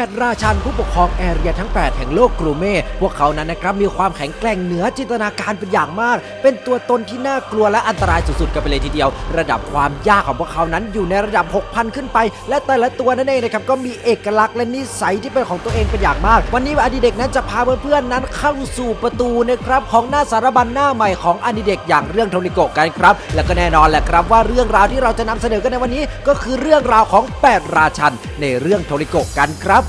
8 ราชันผู้ปกครองแอเรียทั้ง 8 แห่งโลกกรูเม่ พวกเขานั้นนะครับมีความแข็งแกร่งเหนือจินตนาการเป็นอย่างมาก เป็นตัวตนที่น่ากลัวและอันตรายสุดๆกันไปเลยทีเดียว ระดับความยากของพวกเขานั้นอยู่ในระดับ 6,000 ขึ้นไป และแต่ละตัวนั่นเองนะครับก็มีเอกลักษณ์และนิสัยที่เป็นของตัวเองเป็นอย่างมาก วันนี้อดีเด็กนั้นจะพาเพื่อนๆนั้นเข้าสู่ประตูนะครับของหน้าสารบัญหน้าใหม่ของอดีเด็กอย่างเรื่องโทริโกะกันครับและก็แน่นอนแหละครับว่าเรื่องราวที่เราจะนำเสนอกันในวันนี้ ก็คือเรื่องราวของ 8 ราชันในเรื่องโทริโกะกันครับ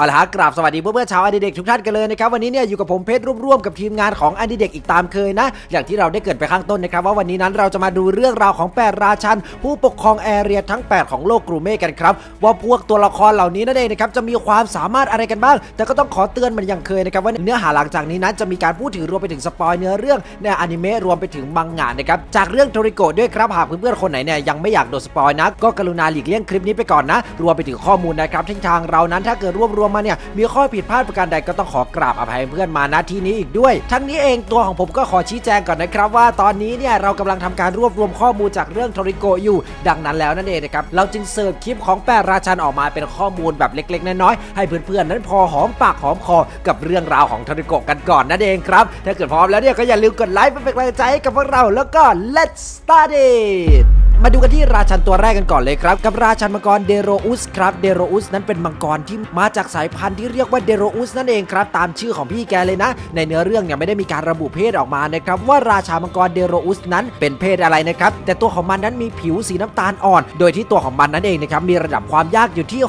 เอาละฮะกราบสวัสดีเพื่อนๆชาวอดีเด็กทุกท่านกันเลยนะครับวันนี้เนี่ยอยู่กับผมเพชรร่วมๆกับทีมงานของอดีเด็กอีกตามเคยนะ อย่างที่เราได้เกิดไปข้างต้นนะครับว่าวันนี้นั้นเราจะมาดูเรื่องราวของ 8 ราชัน ผู้ปกครองแอเรียทั้ง 8 ของโลกกรูเม่กันครับ ว่าพวกตัวละครเหล่านี้นั่นเองนะครับจะมีความสามารถอะไรกันบ้าง แต่ก็ต้องขอเตือนมันอย่างเคยนะครับว่าเนื้อหาหลังจากนี้นั้นจะมีการพูดถึงรวมไปถึงสปอยเนื้อเรื่องในอนิเมะรวมไปถึงมังงะนะครับจากเรื่องโทริโกะด้วยครับหากเพื่อนๆคนไหนเนี่ยยังไม่อยากโดนสปอยนะก็กรุณาหลีกเลี่ยงคลิปนี้ไปก่อนนะรวมไปถึงข้อมูลนะครับที่ทางเรานั้นถ้าเกิดรวบรวมมาเนี่ยมีข้อผิดพลาดประการใดก็ต้องขอกราบอภัยเพื่อนมาณที่นี้อีกด้วย ทั้งนี้เองตัวของผมก็ขอชี้แจงก่อนนะครับว่าตอนนี้เนี่ยเรากำลังทำการรวบรวมข้อมูลจากเรื่องทริโกอยู่ ดังนั้นแล้วนั่นเองนะครับเราจึงเสิร์ฟคลิปของแปดราชันออกมาเป็นข้อมูลแบบเล็ก ๆ น้อยๆให้เพื่อนๆนั้นพอหอมปากหอมคอกับเรื่องราวของทริโกกันก่อนนั่นเองครับถ้าเกิดพร้อมแล้วเนี่ยก็อย่าลืมกดไลค์เป็นกำลังใจให้กับพวกเราแล้วก็ let's start it มาดูกันที่ราชันตัวแรกกันก่อนเลยครับ กับราชันมังกรเดโรอุสครับเดโรอุสนั้นเป็นมังกรที่มาจากสายพันธุ์ที่เรียกว่าเดโรอุสนั่นเองครับ ตามชื่อของพี่แกเลยนะ ในเนื้อเรื่องเนี่ยไม่ได้มีการระบุเพศออกมานะครับว่าราชามังกรเดโรอุสนั้นเป็นเพศอะไรนะครับแต่ตัวของมันนั้นมีผิวสีน้ำตาลอ่อน โดยที่ตัวของมันนั่นเองนะครับมีระดับความยากอยู่ที่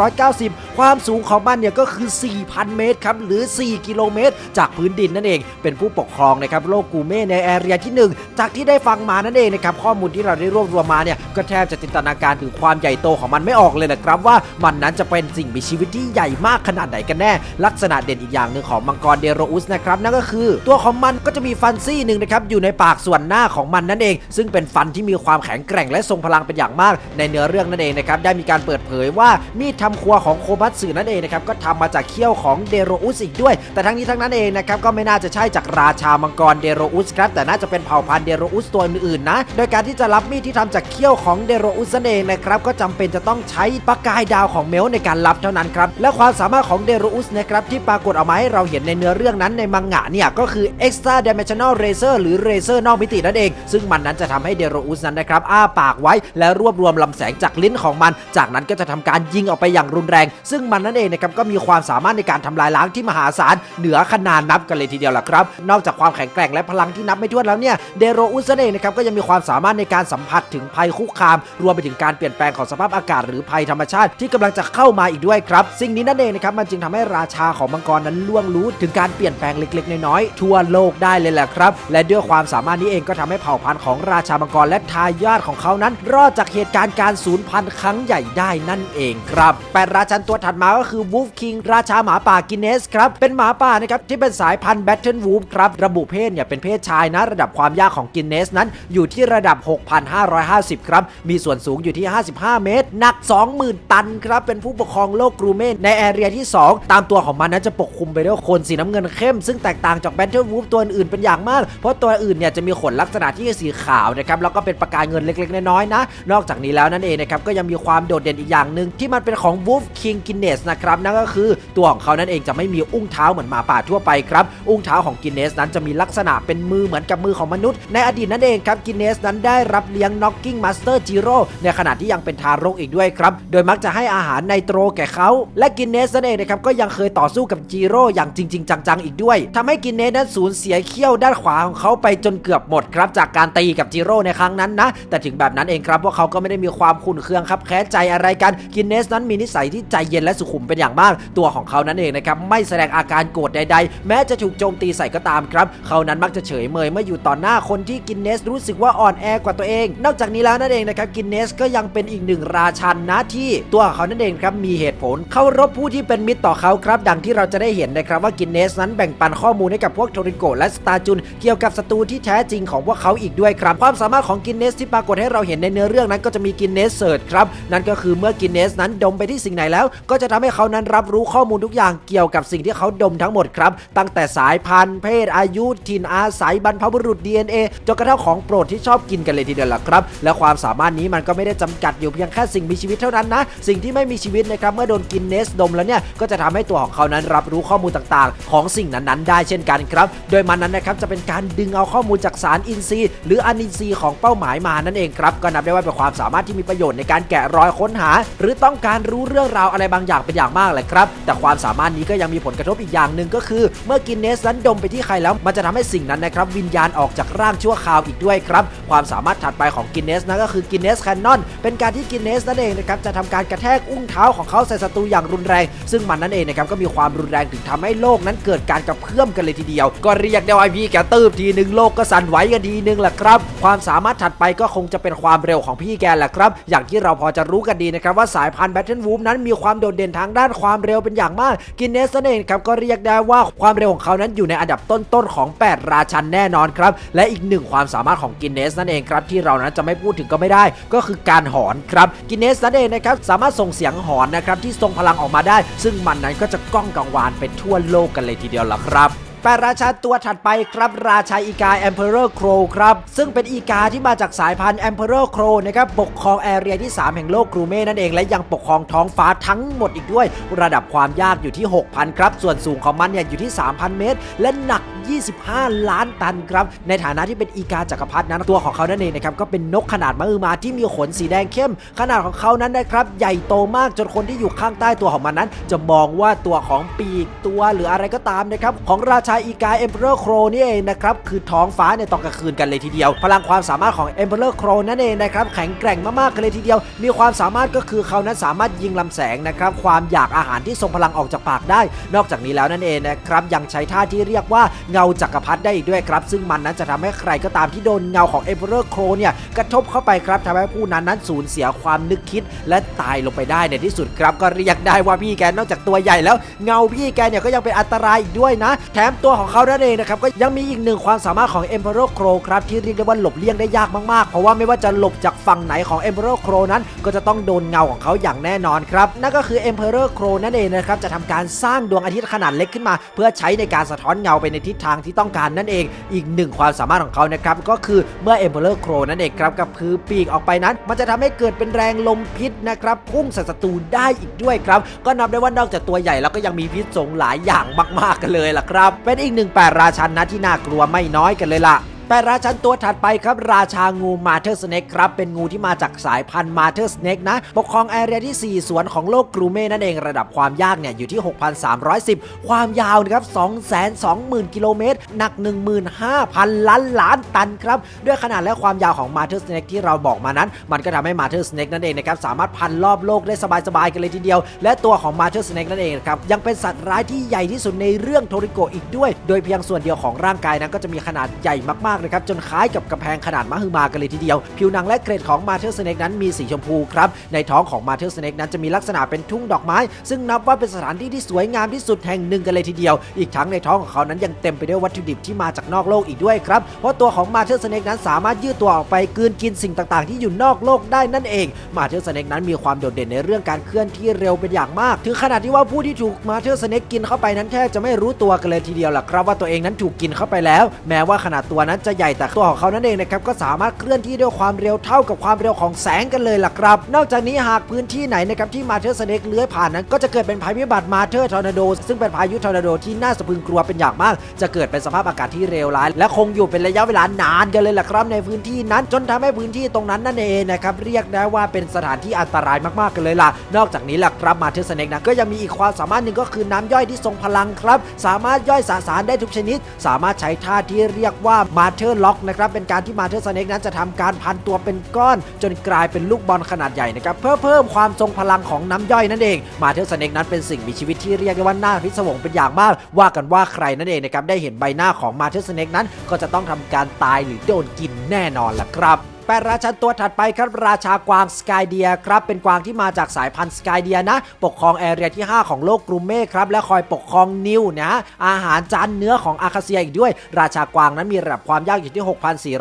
6,590 ความสูงของมันเนี่ยก็คือ 4,000 เมตรครับหรือ 4 กิโลเมตร จากพื้นดินนั่นเอง เป็นผู้ปกครองนะครับโลกกูเม่ในแอเรียที่หนึ่งจากที่ได้ฟังมานั่นเองนะครับข้อมูลที่เราได้รวบรวมมาเนี่ยก็แทบจะจินตนาการถึงความใหญ่โตของมันไม่ออกเลยนะครับว่ามันนั้นจะเป็นสิ่งมีชีวิตที่ใหญ่มากขนาดไหนกันแน่ ลักษณะเด่นอีกอย่างหนึ่งของมังกรเดโรอุสนะครับนั่นก็คือ ตัวของมันก็จะมีฟันซี่หนึ่งนะครับอยู่ในปากส่วนหน้าของมันนั่นเอง ซึ่งเป็นฟันที่มีความแข็งแกร่งและทรงพลังเป็นอย่างมาก ในเนื้อเรื่องนั่นเองนะครับได้มีการเปิดเผยว่ามีดทำครัวของโคบัตสึนั่นเองนะครับก็ทำมาจากเขี้ยวของเดโรอุสอีกด้วย แต่ทั้งนี้ทั้งนั้นเองนะครับก็ไม่น่าจะใช่จากราชามังกรเดโรอุสครับแต่น่าจะเป็นเผ่าพันธุ์เดโรอุสตัวอื่นๆนะโดยการที่จะรับมีที่ทำจากเขี้ยวของเดโรอุสนั่นเองนะครับก็จำเป็นจะต้องใช้ประกายดาวของเมลในการรับเท่านั้นครับและความสามารถของเดโรอุสนะครับที่ปรากฏออกมาให้เราเห็นในเนื้อเรื่องนั้นในมังงะเนี่ยก็คือ extra dimensional razor หรือ razor นอกมิตินั่นเอง ซึ่งมันนั้นจะทำให้เดโรอุสนั้นนะครับอ้าปากไว้และรวบรวมลำแสงจากลิ้นของมัน จากนั้นก็จะทำการยิงออกไปอย่างรุนแรง ซึ่งมันนั่นเองนะครับก็มีความสามารถในการทำลายล้างที่มหาศาลเหนือขนาดนับกันเลยทีเดียวล่ะครับ นอกจากความแข็งแกร่งและพลังที่นับไม่ถ้วนแล้วเนี่ยเดโรอุสนั่นเองนะครับก็ยังมีความสามารถในการสัมผัสถึงภัยคุกคาม รวมไปถึงการเปลี่ยนแปลงของสภาพอากาศหรือภัยธรรมชาติที่กำลังจะเข้ามาอีกด้วยครับ สิ่งนี้นั่นเองนะครับมันจึงทำให้ราชาของมังกรนั้นล่วงรู้ถึงการเปลี่ยนแปลงเล็กๆ น้อยๆทั่วโลกได้เลยแหละครับและด้วยความสามารถนี้เองก็ทำให้เผ่าพันธุ์ของราชามังกรและทายาทของเขานั้น รอดจากเหตุการณ์การสูญพันธุ์ครั้งใหญ่ได้นั่นเองครับแปดราชันตัวถัดมาก็คือวูฟคิงราชาหมาป่ากินเนสครับเป็นหมาป่านะครับที่เป็นสายพันธุ์แบทเทิลวูฟครับระบุเพศเนี่ยเป็นเพศชายนะ ระดับความยากของกินเนสนั้นอยู่ที่ระดับ6,550 ครับ มีส่วนสูงอยู่ที่ 55 เมตร หนัก 20,000 ตันครับ เป็นผู้ปกครองโลกกรูเมนในแอเรียที่ 2 ตามตัวของมันนั้นจะปกคลุมไปด้วยขนสีน้ำเงินเข้ม ซึ่งแตกต่างจากแบทเทิลวูฟตัวอื่นเป็นอย่างมาก เพราะตัวอื่นเนี่ยจะมีขนลักษณะที่สีขาวนะครับ แล้วก็เป็นประกายเงินเล็กๆ น้อยๆนะ นอกจากนี้แล้วนั่นเองนะครับก็ยังมีความโดดเด่นอีกอย่างหนึ่งที่มันเป็นของ Wolf King Guinness นะครับนั่นก็คือตัวของเขานั่นเองจะไม่มีอุ้งเท้าเหมือนหมาป่าทั่วไปครับอุ้งเท้าของกินเนสนั้นจะมีลักษณะเป็นมือเหมือนกับมือของมนุษย์ ในอดีตนั่นเองครับกินเนสนั้นได้รับเลี้ยง Knocking Master Jiro ในขณะที่ยังเป็นทารกอีกด้วยครับ โดยมักจะให้อาหารไนโตรแก่เขา และกินเนสนั่นเองนะครับก็ยังเคยต่อสู้กับจิโร่อย่างจริง ๆ จังๆอีกด้วยทำให้กินเนสนั้นสูญเสียเขี้ยวด้านขวาของเขาไปจนเกือบหมดครับจากการตีกับจิโร่ในครั้งนั้นนะแต่ถึงแบบนั้นเองครับพวกเขาก็ไม่ได้มีความขุ่นเคืองครับแค้นใจอะไรกันกินเนสนั้นมีนิสัยที่ใจเย็นและสุขุมเป็นอย่างมาก ตัวของเขานั้นเองนะครับไม่แสดงอาการโกรธใด ๆ แม้จะถูกโจมตีใส่ก็ตามครับ เขานั้นมักจะเฉยเมยเมื่ออยู่ต่อหน้าคนที่กินเนสรู้สึกว่าอ่อนแอกว่าตัวเองนอกจากนี้แล้วนั่นเองนะครับกินเนสก็ยังเป็นอีกหนึ่งราชันนะที่ตัวเขานั่นเองครับมีเหตุผลเคารพผู้ที่เป็นมิตรต่อเขาครับ ดังที่เราจะได้เห็นนะครับว่ากินเนสนั้นแบ่งปันข้อมูลให้กับพวกโทริโกและสตาจุน เกี่ยวกับศัตรูที่แท้จริงของพวกเขาอีกด้วยครับ ความสามารถของกินเนสที่ปรากฏให้เราเห็นในเนื้อเรื่องนั้นก็จะมีกินเนสเสิร์ชครับนั่นก็คือเมื่อกินเนสนั้นดมไปที่สิ่งไหนแล้ว ก็จะทำให้เขานั้นรับรู้ข้อมูลทุกอย่างเกี่ยวกับสิ่งที่เขาดมทั้งหมดครับ ตั้งแต่สายพันธุ์เพศอายุถิ่นอาศัยบรรพบุรุษ DNA จนกระทั่งของโปรดที่ชอบกินกันเลยทีเดียวล่ะครับและความสามารถนี้มันก็ไม่ได้จำกัดอยู่เพียงแค่สิ่งมีชีวิตเท่านั้นนะสิ่งที่ไม่มีชีวิตนะครับเมื่อโดนกินเนสดมแล้วเนี่ยก็จะทำให้ตัวของเขานั้นรับรู้ข้อมูลต่างๆ ของสิ่งนั้นๆ ได้เช่นกันครับ โดยมันนั้นนะครับจะเป็นการดึงเอาข้อมูลจากสารอินทรีย์ หรืออนินทรีย์ของเป้าหมายมานั่นเองครับก็นับได้ว่าเป็นความสามารถที่มีประโยชน์ในการแกะรอยค้นหา หรือต้องการรู้เรื่องราวอะไรบางอย่างเป็นอย่างมากเลยครับ แต่ความสามารถนี้ก็ยังมีผลกระทบอีกอย่างหนึ่งก็คือ เมื่อกินเนสนั้นดมไปที่ใครแล้วมันจะทำให้สิ่งนั้นนะครับวิญญาณออกจากร่างชั่วคราวอีกด้วยครับ ความสามารถถัดไปของกินเนสนั่นก็คือกินเนสแคนนอนเป็นการที่กินเนสนั่นเองนะครับจะทำการกระแทกอุ้งเท้าของเขาใส่ศัตรูอย่างรุนแรง ซึ่งมันนั่นเองนะครับก็มีความรุนแรงถึงทำให้โลกนั้นเกิดการกระเพื่อมกันเลยทีเดียว ก็เรียกได้ว่าพี่แกตืบทีหนึ่งโลกก็สั่นไหวกันทีหนึ่งแหละครับ ความสามารถถัดไปก็คงจะเป็นความเร็วของพี่แกแหละครับ อย่างที่เราพอจะรู้กันดีนะครับว่าสายพันธุ์แบทเทิลวูฟนั้นมีความโดดเด่นทางด้านความเร็วเป็นอย่างมากกินเนสนั่นเองครับก็เรียกได้ว่าความเร็วของเขานั้นอยู่ในอันดับต้นๆของ 8 ราชันแน่นอนครับและอีกหนึ่งความสามารถของกินเนสนั่นเองครับที่เรานั้นจะไม่พูดถึงก็ไม่ได้ ก็คือการหอนครับกินเนสนั่นเองนะครับสามารถส่งเสียงหอนนะครับที่ทรงพลังออกมาได้ ซึ่งมันนั้นก็จะก้องกังวานไปทั่วโลกกันเลยทีเดียวล่ะครับ ปดราชาตัวถัดไปครับราชาอีกา Emperor Crow ครับ ซึ่งเป็นอีกาที่มาจากสายพันธุ์ Emperor Crow นะครับปกครองแอเรียที่ 3 แห่งโลกกรูเม่นั่นเองและยังปกครองท้องฟ้าทั้งหมดอีกด้วย ระดับความยากอยู่ที่ 6,000 ครับ ส่วนสูงของมันเนี่ยอยู่ที่ 3,000 เมตร และหนัก 25 ล้านตันครับ ในฐานะที่เป็นอีกาจักรพรรดินั้นตัวของเขานั่นเองนะครับก็เป็นนกขนาดมหึมาที่มีขนสีแดงเข้ม ขนาดของเขานั้นนะครับใหญ่โตมากจนคนที่อยู่ข้างใต้ตัวของมันนั้น จะมองว่าตัวของปีกตัวหรืออะไรก็ตามนะครับของราชาอีกา Emperor Crow นี่เองนะครับคือท้องฟ้าในตอนกลางคืนกันเลยทีเดียว พลังความสามารถของ Emperor Crow นั่นเองนะครับแข็งแกร่งมากๆกันเลยทีเดียว มีความสามารถก็คือเขานั้นสามารถยิงลำแสงนะครับความอยากอาหารที่ทรงพลังออกจากปากได้ นอกจากนี้แล้วนั่นเองนะครับยังใช้ท่าที่เรียกว่าเงาจักรพรรดิได้อีกด้วยครับซึ่งมันนั้นจะทำให้ใครก็ตามที่โดนเงาของ Emperor Crow เนี่ยกระทบเข้าไปครับทำให้ผู้นั้นนั้นสูญเสียความนึกคิด และตายลงไปได้ในที่สุดครับก็เรียกได้ว่าพี่แกนอกจากตัวใหญ่แล้ว เงาพี่แกเนี่ยก็ยังเป็นอันตรายอีกด้วยนะ แถมตัวของเขานั่นเองนะครับก็ยังมีอีกหนึ่งความสามารถของ Emperor Crow ครับที่เรียกได้ว่าหลบเลี่ยงได้ยากมากๆ เพราะว่าไม่ว่าจะหลบจากฝั่งไหนของ Emperor Crow นั้น ก็จะต้องโดนเงาของเขาอย่างแน่นอนครับนั่นก็คือ Emperor Crow นั่นเองนะครับจะทำการสร้างดวงอาทิตย์ขนาดเล็กขึ้นมา เพื่อใช้ในการสะท้อนเงาไปในทิศทางที่ต้องการนั่นเอง อีกหนึ่งความสามารถของเขานะครับก็คือเมื่อ Emperor Crow นั่นเองครับกับพือปีกออกไปนั้น มันจะทำให้เกิดเป็นแรงลมพิษนะครับพุ่งใส่ศัตรูได้อีกด้วยครับ ก็นับได้ว่านอกจากตัวใหญ่แล้วก็ยังมีพิษสงหลายอย่างมาก ๆ กันเลยล่ะครับเป็นอีกหนึ่งแปดราชันนะที่น่ากลัวไม่น้อยกันเลยล่ะ แปราชันตัวถัดไปครับ ราชางูมาเธอร์สเนกครับ เป็นงูที่มาจากสายพันธุ์มาเธอร์สเนกนะ ปกครองแอเรียที่ 4 สวนของโลกกรูเม่นั่นเองระดับความยากเนี่ยอยู่ที่ 6,310 ความยาวนะครับ220,000 กิโลเมตร หนัก 15,000 ล้านล้านตันครับ ด้วยขนาดและความยาวของมาเธอร์สเนกที่เราบอกมานั้น มันก็ทำให้มาเธอร์สเนกนั่นเองนะครับสามารถพันรอบโลกได้สบายๆกันเลยทีเดียว และตัวของมาเธอร์สเนกนั่นเองนะครับยังเป็นสัตว์ร้ายที่ใหญ่ที่สุดในเรื่องโทริโกอีกด้วย โดยเพียงส่วนเดียวของร่างกายนั้นก็จะมีขนาดใหญ่มากนะครับจนคล้ายกับกำแพงขนาดมหึมากันเลยทีเดียว ผิวหนังและเกรดของมาเธอร์สเนกนั้นมีสีชมพูครับ ในท้องของมาเธอร์สเนกนั้นจะมีลักษณะเป็นทุ่งดอกไม้ ซึ่งนับว่าเป็นสถานที่ที่สวยงามที่สุดแห่งหนึ่งกันเลยทีเดียว อีกทั้งในท้องของเขานั้นยังเต็มไปด้วยวัตถุดิบที่มาจากนอกโลกอีกด้วยครับ เพราะตัวของมาเธอร์สเนกนั้นสามารถยืดตัวออกไปกืนกินสิ่งต่างๆ ที่อยู่นอกโลกได้นั่นเอง มาเธอร์สเนกนั้นมีความโดดเด่นในเรื่องการเคลื่อนที่เร็วเป็นอย่างมาก ถึงขนาดที่ว่าผู้ที่ถูกมาเธอร์สเนกกินเข้าไปนั้นแทบจะไม่รู้ตัวกันเลยทีเดียวล่ะครับว่าตัวเองนั้นถูกกินเข้าไปแล้ว แม้ว่าขนาดตัวนั้นจะใหญ่แต่ตัวของเขานั่นเองนะครับก็สามารถเคลื่อนที่ด้วยความเร็วเท่ากับความเร็วของแสงกันเลยล่ะครับ นอกจากนี้หากพื้นที่ไหนนะครับที่มาเธอร์สเนกเลื้อยผ่านนั้นก็จะเกิดเป็นภัยพิบัติมาเธอร์ทอร์นาโดซึ่งเป็นพายุทอร์นาโดที่น่าสะพึงกลัวเป็นอย่างมาก จะเกิดเป็นสภาพอากาศที่เลวร้าย และคงอยู่เป็นระยะเวลานานกันเลยล่ะครับ ในพื้นที่นั้นจนทำให้พื้นที่ตรงนั้นนั่นเองนะครับเรียกได้ว่าเป็นสถานที่อันตรายมากๆกันเลยล่ะ นอกจากนี้ล่ะครับมาเธอร์สเนกนะก็ยังมีอีกความสามารถหนึ่งก็คือน้ำย่อยที่ทรงพลังครับ สามารถย่อยสสารได้ทุกชนิด สามารถใช้ท่าที่เรียกว่ามาเธอร์ล็อกนะครับเป็นการที่มาเทอร์สเนกนั้นจะทำการพันตัวเป็นก้อน จนกลายเป็นลูกบอลขนาดใหญ่นะครับเพื่อเพิ่มความทรงพลังของน้ำย่อยนั่นเอง มาเทอร์สเนกนั้นเป็นสิ่งมีชีวิตที่เรียกได้ว่าน่าพิศวงเป็นอย่างมาก ว่ากันว่าใครนั่นเองนะครับได้เห็นใบหน้าของมาเทอร์สเนกนั้น ก็จะต้องทำการตายหรือโดนกินแน่นอนล่ะครับ แปราชันตัวถัดไปครับราชากวางสกายเดียครับเป็นกวางที่มาจากสายพันธุ์สกายเดียนะ ปกครองแอเรียที่ 5 ของโลกกรุมเม่ครับและคอยปกครองนิวนะอาหารจานเนื้อของอาคาเซียอีกด้วย ราชากวางนั้นมีระดับความยากอยู่ที่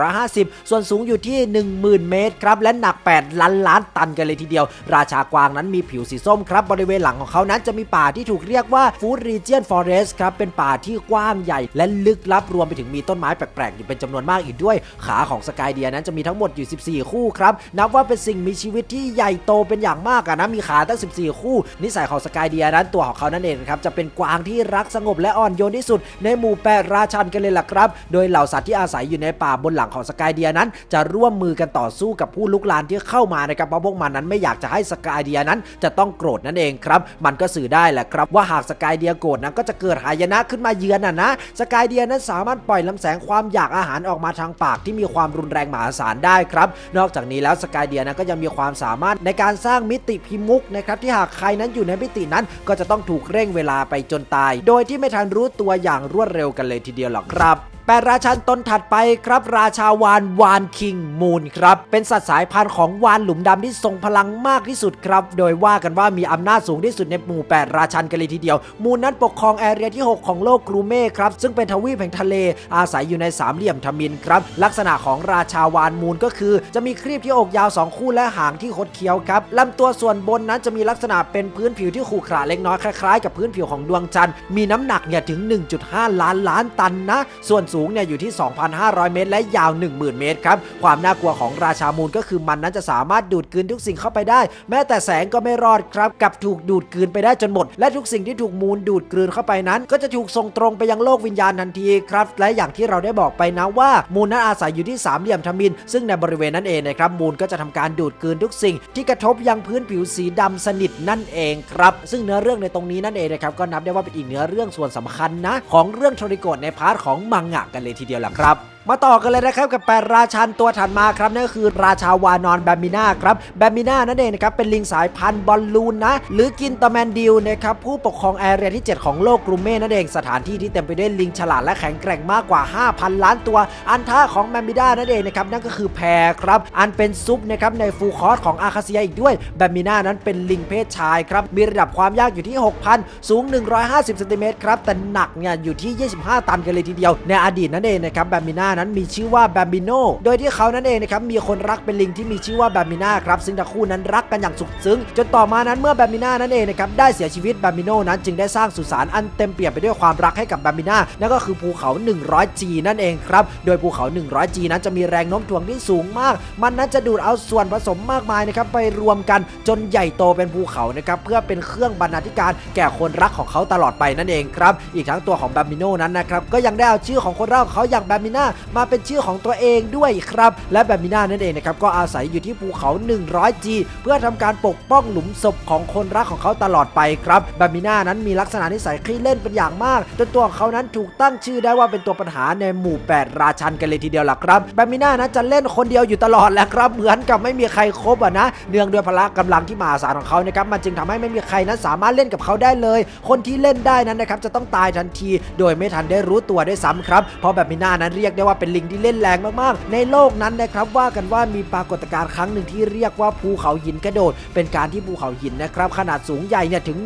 6,450 ส่วนสูงอยู่ที่ 10,000 เมตรครับและหนัก 8 ล้านล้านตันกันเลยทีเดียว ราชากวางนั้นมีผิวสีส้มครับบริเวณหลังของเขานั้นจะมีป่าที่ถูกเรียกว่าฟูดรีเจียนฟอเรสต์ครับเป็นป่าที่กว้างใหญ่ และลึกลับรวมไปถึงมีต้นไม้แปลกๆอยู่เป็นจำนวนมากอีกด้วย ขาของสกายเดียนั้นจะมีทั้งหมดอยู่ 14 คู่ครับ นับว่าเป็นสิ่งมีชีวิตที่ใหญ่โตเป็นอย่างมากอะนะ มีขาตั้ง 14 คู่ นิสัยของสกายเดียนั้นตัวของเขานั่นเองครับจะเป็นกวางที่รักสงบและอ่อนโยนที่สุด ในหมู่แปดราชันกันเลยล่ะครับ โดยเหล่าสัตว์ที่อาศัยอยู่ในป่าบนหลังของสกายเดียนั้น จะร่วมมือกันต่อสู้กับผู้ลุกลานที่เข้ามานะครับเพราะพวกมันนั้นไม่อยากจะให้สกายเดียนั้นจะต้องโกรธนั่นเองครับมันก็สื่อได้แหละครับ ว่าหากสกายเดียโกรธนั้นก็จะเกิดหายนะขึ้นมาเยือนอะนะสกายเดียนั้นสามารถปล่อยลำแสงความอยากอาหารออกมาทางปากที่มีความรุนแรงมหาศาลได้ครับ นอกจากนี้แล้วสกายเดียนะก็ยังมีความสามารถในการสร้างมิติพิมุกนะครับที่หากใครนั้นอยู่ในมิตินั้น ก็จะต้องถูกเร่งเวลาไปจนตาย โดยที่ไม่ทันรู้ตัวอย่างรวดเร็วกันเลยทีเดียวหรอกครับ แปดราชันตนถัดไปครับ ราชาวานวานคิงมูนครับ เป็นสัตว์สายพันธุ์ของวานหลุมดำที่ทรงพลังมากที่สุดครับ โดยว่ากันว่ามีอำนาจสูงที่สุดในหมู่ 8 ราชันกันเลยทีเดียว มูนนั้นปกครองแอเรียที่ 6 ของโลกกรูเม่ครับ ซึ่งเป็นทวีปแห่งทะเลอาศัยอยู่ในสามเหลี่ยมทมินครับ ลักษณะของราชาวานมูนก็คือ จะมีครีบที่อกยาว 2 คู่และหางที่คดเคี้ยวครับลำตัวส่วนบนนั้นจะมีลักษณะเป็นพื้นผิวที่ขรุขระเล็กน้อยคล้ายๆกับพื้นผิวของดวงจันทร์มีน้ำหนักเนี่ยถึง 1.5 ล้านล้านตันนะ ส่วนสูงเนี่ยอยู่ที่ 2,500 เมตร และยาว 10,000 เมตรครับ ความน่ากลัวของราชามูลก็คือมันนั้นจะสามารถดูดกลืนทุกสิ่งเข้าไปได้ แม้แต่แสงก็ไม่รอดครับ กับถูกดูดกลืนไปได้จนหมด และทุกสิ่งที่ถูกมูลดูดกลืนเข้าไปนั้น ก็จะถูกส่งตรงไปยังโลกวิญญาณทันทีครับ และอย่างที่เราได้บอกไปนะว่า มูลนั้นอาศัยอยู่ที่สามเหลี่ยมทมินซึ่งในบริเวณนั้นเองนะครับมูลก็จะทำการดูดกลืนทุกสิ่ง ที่กระทบยังพื้นผิวสีดำสนิทนั่นเองครับ ซึ่งเนื้อเรื่องในตรงนี้นั่นเองนะครับก็นับได้ว่าเป็นอีกเนื้อเรื่องส่วนสำคัญนะของเรื่องโทริโกะในพาร์ทของมังงะกันเลยทีเดียวแหละครับ มาต่อกันเลยนะครับกับแปดราชันตัวถัดมาครับนั่นก็คือราชาวานอนแบมบิน่าครับแบมบิน่านั่นเองนะครับเป็นลิงสายพันธุ์บอลลูนนะ หรือกินตาแมนดิลนะครับผู้ปกครองแอเรียที่ 7 ของโลกกรุเม่นั่นเองสถานที่ที่เต็มไปด้วยลิงฉลาดและแข็งแกร่งมากกว่า 5,000 ล้านตัว อันท่าของแบมบิน่านั่นเองนะครับนั่นก็คือแพรครับอันเป็นซุปนะครับในฟูคอร์สของอาคาเซียอีกด้วยแบมบิน่านั้นเป็นลิงเพศชายครับมีระดับความยากอยู่ที่ 6,000 สูง 150เซนติเมตรครับแต่หนักเนี่ยอยู่ที่ 25 ตันกันเลยทีเดียว ในอดีตนั่นเองนะครับแบมบิน่านั้นมีชื่อว่าแบมบิโนโดยที่เขานั่นเองนะครับมีคนรักเป็นลิงที่มีชื่อว่าแบมบิน่าครับซึ่งทั้งคู่นั้นรักกันอย่างสุดซึ้งจนต่อมานั้นเมื่อแบมบิน่านั่นเองนะครับได้เสียชีวิตแบมบิโนนั้นจึงได้สร้างสุสานอันเต็มเปี่ยมไปด้วยความรักให้กับแบมบิน่านั่นก็คือภูเขา 100G นั่นเองครับโดยภูเขา 100G นั้นจะมีแรงโน้มถ่วงที่สูงมาก มันนั้นจะดูดเอาส่วนผสมมากมายนะครับไปรวมกันจนใหญ่โตเป็นภูเขานะครับเพื่อเป็นเครื่องบรรณาธิการแก่คนรักของเขาตลอดไปนั่นเองครับอีกทั้งตัวของแบมบิโนนั้นนะครับก็ยังได้เอาชื่อของคนรักของเขาอย่างแบมบิน่ามาเป็นชื่อของตัวเองด้วยครับ และแบมบิน่านั่นเองนะครับก็อาศัยอยู่ที่ภูเขา 100G เพื่อทำการปกป้องหลุมศพของคนรักของเขาตลอดไปครับแบมบิน่านั้นมีลักษณะนิสัยขี้เล่นเป็นอย่างมาก จนตัวของเขานั้นถูกตั้งชื่อได้ว่าเป็นตัวปัญหาในหมู่ 8 ราชันกันเลยทีเดียวล่ะครับแบมบิน่านั้นจะเล่นคนเดียวอยู่ตลอดแหละครับเหมือนกับไม่มีใครครบอะนะเนื่องด้วยพละกำลังที่มหาศาลของเขานะครับมันจึงทำให้ไม่มีใครนั้นสามารถเล่นกับเขาได้เลย คนที่เล่นได้นั้นนะครับจะต้องตายทันที โดยไม่ทันได้รู้ตัวด้วยซ้ำครับเพราะแบมบิน่านั้นเรียกได้ว่าเป็นลิงที่เล่นแรงมากๆ ในโลกนั้นนะครับว่ากันว่ามีปรากฏการณ์ครั้งหนึ่งที่เรียกว่าภูเขาหินกระโดด เป็นการที่ภูเขาหินนะครับขนาดสูงใหญ่เนี่ยถึง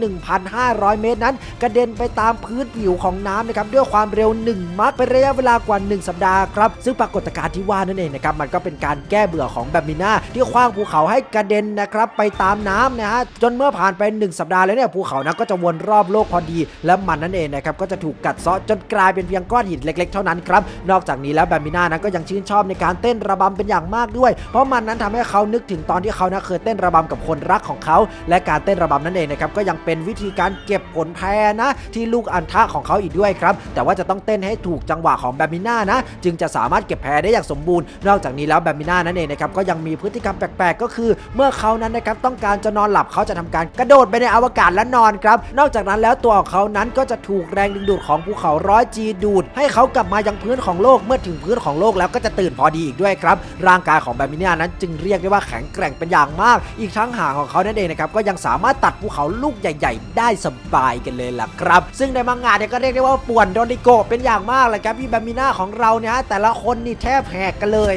1,500 เมตรนั้น กระเด็นไปตามพื้นผิวของน้ำนะครับด้วยความเร็ว 1 มัคเป็นระยะเวลากว่า 1 สัปดาห์ครับซึ่งปรากฏการณ์ที่ว่านั่นเองนะครับมันก็เป็นการแก้เบื่อของแบมบิน่าที่คว้างภูเขาให้กระเด็นนะครับไปตามน้ำนะฮะจนเมื่อผ่านไป 1 สัปดาห์แล้วเนี่ยภูเขานั้นก็จะวนรอบโลกพอดี และมันนั่นเองนะครับก็จะถูกกัดเซาะจนกลายเป็นเพียงก้อนหินเล็ก ๆ เท่านั้นครับนอกจากนี้แล้วแบมบิน่านั้นก็ยังชื่นชอบในการเต้นระบำเป็นอย่างมากด้วย เพราะมันนั้นทำให้เขานึกถึงตอนที่เขานะเคยเต้นระบำกับคนรักของเขา และการเต้นระบำนั่นเองนะครับก็ยังเป็นวิธีการเก็บผลแพรนะ ที่ลูกอันทะของเขาอีกด้วยครับแต่ว่าจะต้องเต้นให้ถูกจังหวะของแบมบิน่านะ จึงจะสามารถเก็บแพรได้อย่างสมบูรณ์นอกจากนี้แล้วแบมบิน่านั่นเองนะครับก็ยังมีพฤติกรรมแปลกๆ ก็คือ เมื่อเขานั้นนะครับต้องการจะนอนหลับเขาจะทำการกระโดดไปในอวกาศและนอนครับนอกจากนั้นแล้วตัวของเขานั้นก็จะถูกแรงดึงดูดของภูเขาร้อยจีดูด ให้เขากลับมายังพื้นของโลกเมื่อถึงพื้นของโลกแล้วก็จะตื่นพอดีอีกด้วยครับ ร่างกายของแบมบินีานั้นจึงเรียกได้ว่าแข็งแกร่งเป็นอย่างมาก อีกทั้งหางของเขานั่นเองนะครับก็ยังสามารถตัดภูเขาลูกใหญ่ ๆ ได้สบายกันเลยล่ะครับ ซึ่งในมังงะเนี่ยก็เรียกได้ว่าป่วนโดนิโกเป็นอย่างมากเลยครับพี่แบมิน่าของเราเนี่ยฮะแต่ละคนนี่แทบแหกกันเลย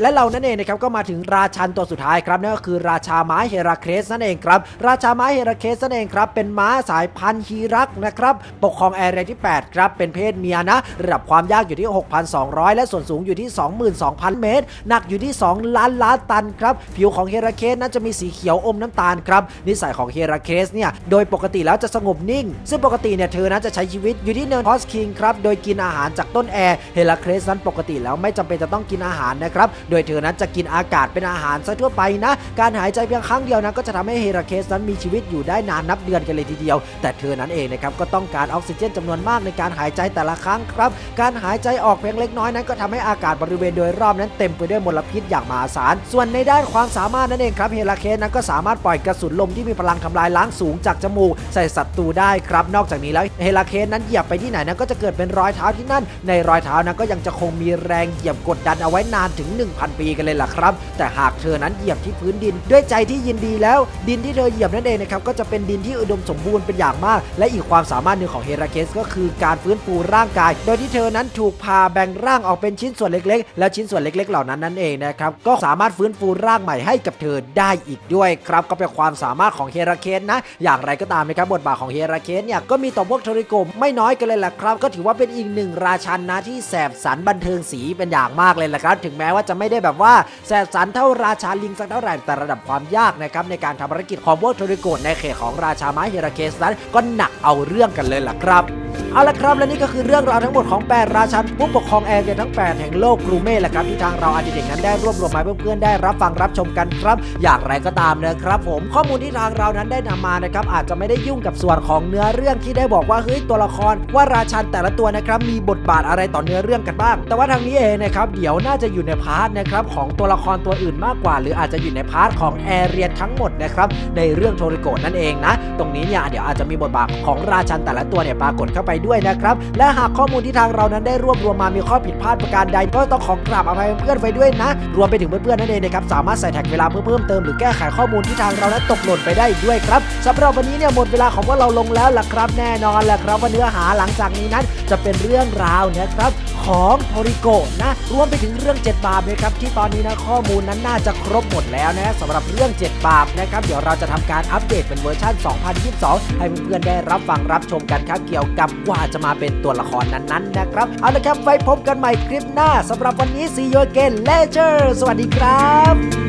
และเรานั่นเองนะครับก็มาถึงราชันตัวสุดท้ายครับนั่นก็คือราชาม้าเฮราเคสนั่นเองครับราชาม้าเฮราเคสนั่นเองครับเป็นม้าสายพันธุ์ฮีรักนะครับปกครองแอเรียที่ 8 ครับ เป็นเพศเมียนะระดับความยากอยู่ที่ 6,200 และส่วนสูงอยู่ที่ 22,000 เมตร หนักอยู่ที่ 2 ล้านล้านตันครับผิวของเฮราเคลนั้นจะมีสีเขียวอมน้ำตาลครับนิสัยของเฮราเคสเนี่ยโดยปกติแล้วจะสงบนิ่ง ซึ่งปกติเนี่ยเธอนั้นจะใช้ชีวิตอยู่ที่เนินพอสคิงครับโดยกินอาหารจากต้นแอร์เฮราเคสนั้นปกติแล้วไม่จำเป็นจะต้องกินอาหารนะครับโดยเธอนั้นจะกินอากาศเป็นอาหารซะทั่วไปนะ การหายใจเพียงครั้งเดียวนั้นก็จะทำให้เฮราเคสนั้นมีชีวิตอยู่ได้นานนับเดือนกันเลยทีเดียว แต่เธอนั้นเองนะครับก็ต้องการออกซิเจนจำนวนมากในการหายใจแต่ละครั้งครับ การหายใจออกเพียงเล็กน้อยนั้นก็ทำให้อากาศบริเวณโดยรอบนั้นเต็มไปด้วยมลพิษอย่างมหาศาล ส่วนในด้านความสามารถนั่นเองครับเฮราเคสนั้นก็สามารถปล่อยกระสุนลมที่มีพลังทำลายล้างสูงจากจมูกใส่ศัตรูได้ครับ นอกจากนี้แล้วเฮราเคสนั้นเหยียบไปที่ไหนนั้นก็จะเกิดเป็นรอยเท้าที่นั่น ในรอยเท้านั้นก็ยังจะคงมีแรงเหยียบกดดันเอาไว้นานถึง1,000 ปีกันเลยล่ะครับ แต่หากเธอนั้นเหยียบที่พื้นดิน ด้วยใจที่ยินดีแล้ว ดินที่เธอเหยียบนั่นเองนะครับก็จะเป็นดินที่อุดมสมบูรณ์เป็นอย่างมาก และอีกความสามารถหนึ่งของเฮราเคสก็คือการฟื้นฟูร่างกาย โดยที่เธอนั้นถูกพาแบ่งร่างออกเป็นชิ้นส่วนเล็กๆ และชิ้นส่วนเล็กๆ เหล่านั้นนั่นเองนะครับก็สามารถฟื้นฟูร่างใหม่ให้กับเธอได้อีกด้วยครับก็เป็นความสามารถของเฮราเคสนะ อย่างไรก็ตามนะครับบทบาทของเฮราเคสเนี่ยก็มีต่อพวกโทริโกไม่น้อยกันเลยแหละครับ ก็ถือว่าเป็นอีกหนึ่งราชันนะที่แสบสันบันเทิงสีเป็นอย่างมากเลยแหละครับ ถึงแม้ว่าจะไม่ได้แบบว่าแสบสันเท่าราชาลิงสักเท่าไหร่แต่ระดับความยากนะครับในการทำภารกิจของพวกโทริโกในเขตของราชาไม้เฮราเคสนั้นก็หนักเอาเรื่องกันเลยล่ะครับเอาละครับและนี่ก็คือเรื่องราวทั้งหมดของ 8 ราชันผู้ปกครองแอร์เรียทั้ง 8 แห่งโลกกรูเม่แหละครับที่ทางเราอดีเด็กนั้นได้รวบรวมมาเพื่อนๆได้รับฟังรับชมกันครับ อย่างไรก็ตามนะครับผมข้อมูลที่ทางเรานั้นได้นำมานะครับอาจจะไม่ได้ยุ่งกับส่วนของเนื้อเรื่องที่ได้บอกว่าเฮ้ยตัวละครว่าราชันแต่ละตัวนะครับมีบทบาทอะไรต่อเนื้อเรื่องกันบ้าง แต่ว่าทางนี้เองนะครับเดี๋ยวน่าจะอยู่ในพาร์ทนะครับของตัวละครตัวอื่นมากกว่า หรืออาจจะอยู่ในพาร์ทของแอร์เรียทั้งหมดนะครับในเรื่องโทริโกะนั่นเองนะ ตรงนี้เนี่ยเดี๋ยวอาจจะมีบทบาทของราชันแต่ละตัวเนี่ยปรากฏเข้าไปด้วยนะครับ และหากข้อมูลที่ทางเรานั้นได้รวบรวมมามีข้อผิดพลาดประการใด ก็ต้องขอกราบอภัยเพื่อนๆไปด้วยนะ รวมไปถึงเพื่อนๆนั่นเองนะครับสามารถใส่แท็กเวลาเพื่อเพิ่มเติมหรือแก้ไขข้อมูลที่ทางเรานั้นตกหล่นไปได้ด้วยครับสำหรับวันนี้เนี่ยหมดเวลาของพวกเราลงแล้วล่ะครับ แน่นอนแหละครับว่าเนื้อหาหลังจากนี้นั้นจะเป็นเรื่องราวนะครับของโทริโกะนะรวมไปถึงเรื่อง7บาปนะครับที่ตอนนี้นะข้อมูลนั้นน่าจะครบหมดแล้วนะสำหรับเรื่อง 7 บาปนะครับเดี๋ยวเราจะทำการอัปเดตเป็นเวอร์ชัน2022 ให้เพื่อนๆได้รับฟังรับชมกันครับเกี่ยวกับกว่าจะมาเป็นตัวละครนั้นๆนะครับเอาละครับไว้พบกันใหม่คลิปหน้าสำหรับวันนี้ซีโยเกนเลเชอร์สวัสดีครับ